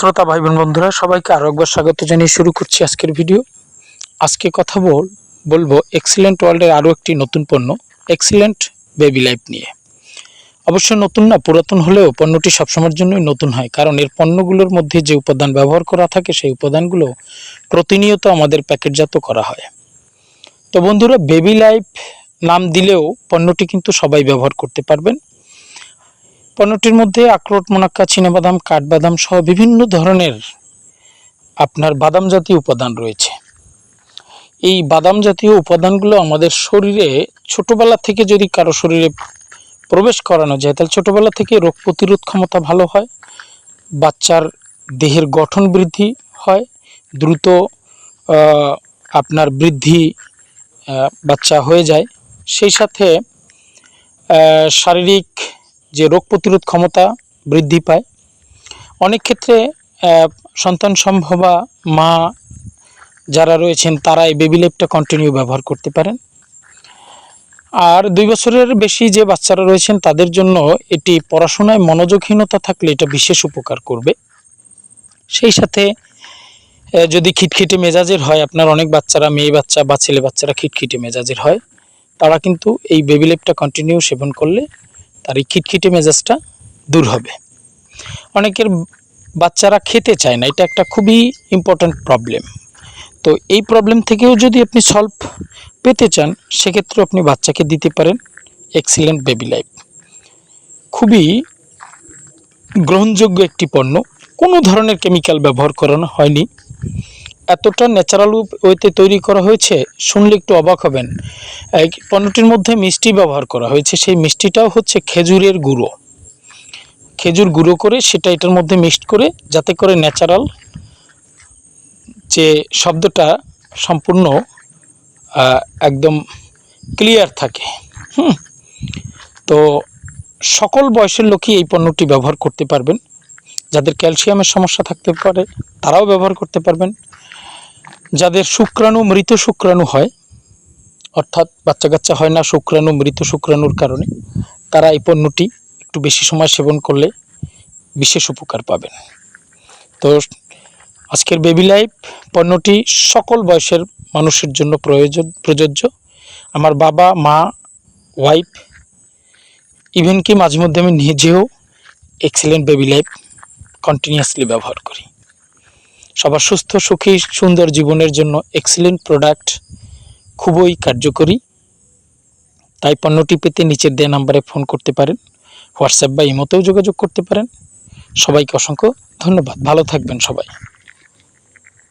শ্রোতা ভাই বোন বন্ধুরা, সবাইকে আরও একবার স্বাগত জানিয়ে শুরু করছি আজকের ভিডিও। আজকে কথা বল, বলব এক্সিলেন্ট ওয়ার্ল্ডের আরও একটি নতুন পণ্য এক্সিলেন্ট বেবি লাইফ নিয়ে। অবশ্য নতুন না, পুরাতন হলেও পণ্যটি সবসময়ের জন্যই নতুন হয়, কারণ এর পণ্যগুলোর মধ্যে যে উপাদান ব্যবহার করা থাকে, সেই উপাদানগুলো প্রতিনিয়ত আমাদের প্যাকেটজাত করা হয়। তো বন্ধুরা বেবি লাইফ নাম দিলেও পণ্যটি কিন্তু সবাই ব্যবহার করতে পারবেন। পণ্যটির মধ্যে আখরোট, মোনাক্কা, চীনাবাদাম, কাঠবাদাম সহ বিভিন্ন ধরনের আপনার বাদাম জাতীয় উপাদান রয়েছে। এই বাদাম জাতীয় উপাদানগুলো আমাদের শরীরে ছোটবেলা থেকে যদি কারও শরীরে প্রবেশ করানো যায়, তাহলে ছোটবেলা থেকে রোগ প্রতিরোধ ক্ষমতা ভালো হয়, বাচ্চার দেহের গঠন বৃদ্ধি হয়, দ্রুত আপনার বৃদ্ধি বাচ্চা হয়ে যায়। সেই সাথে শারীরিক যে রোগ প্রতিরোধ ক্ষমতা বৃদ্ধি পায়। অনেক ক্ষেত্রে সন্তান সম্ভবা মা যারা রয়েছেন তারা এই বেবি লেপটা কন্টিনিউ ব্যবহার করতে পারেন। আর দুই বছরের বেশি যে বাচ্চারা রয়েছেন, তাদের জন্য এটি পড়াশোনায় মনোযোগহীনতা থাকলে এটা বিশেষ উপকার করবে। সেই সাথে যদি খিটখিটে মেজাজের হয়, আপনার অনেক বাচ্চারা, মেয়ে বাচ্চা বা ছেলে বাচ্চারা খিটখিটে মেজাজের হয়, তারা কিন্তু এই বেবি লেপটা কন্টিনিউ সেবন করলে তার এই খিটখিটে মেজাজটা দূর হবে। অনেকের বাচ্চারা খেতে চায় না, এটা একটা খুবই ইম্পর্ট্যান্ট প্রবলেম তো এই প্রবলেম থেকেও যদি আপনি সলভ পেতে চান সেক্ষেত্রে আপনি বাচ্চাকে দিতে পারেন এক্সিলেন্ট বেবি লাইফ খুবই গ্রহণযোগ্য একটি পণ্য। কোনো ধরনের কেমিক্যাল ব্যবহার করানো হয়নি। এতটা ন্যাচারাল ওয়েতে তৈরি করা হয়েছে শুনলে একটু অবাক হবেন। এই পণ্যটির মধ্যে মিষ্টি ব্যবহার করা হয়েছে, সেই মিষ্টিটাও হচ্ছে খেজুরের গুঁড়ো। খেজুর গুঁড়ো করে সেটা এটার মধ্যে মিক্সড করে যাতে করে ন্যাচারাল যে শব্দটা সম্পূর্ণ একদম ক্লিয়ার থাকে। হুম? তো সকল বয়সের লোকই এই পণ্যটি ব্যবহার করতে পারবেন। যাদের ক্যালসিয়ামের সমস্যা থাকতে পারে, তারাও ব্যবহার করতে পারবেন। যাদের শুক্রাণু, মৃত শুক্রাণু হয়, অর্থাৎ বাচ্চা কাচ্চা হয় না শুক্রাণু, মৃত শুক্রাণুর কারণে, তারা এই পণ্যটি একটু বেশি সময় সেবন করলে বিশেষ উপকার পাবেন। তো আজকের বেবি লাইফ পণ্যটি সকল বয়সের মানুষের জন্য প্রয়োজন, প্রযোজ্য। আমার বাবা, মা ওয়াইফ ইভেন কি মাঝে মধ্যে আমি নিজেও এক্সিলেন্ট বেবি লাইফ কন্টিনিউয়াসলি ব্যবহার করি। সবার সুস্থ, সুখী, সুন্দর জীবনের জন্য এক্সিলেন্ট প্রোডাক্ট খুবই কার্যকরী। তাই পণ্যটি পেতে নিচের দেয়া নাম্বারে ফোন করতে পারেন হোয়াটসঅ্যাপ বা ইমোতেও যোগাযোগ করতে পারেন। সবাইকে অসংখ্য ধন্যবাদ। ভালো থাকবেন সবাই।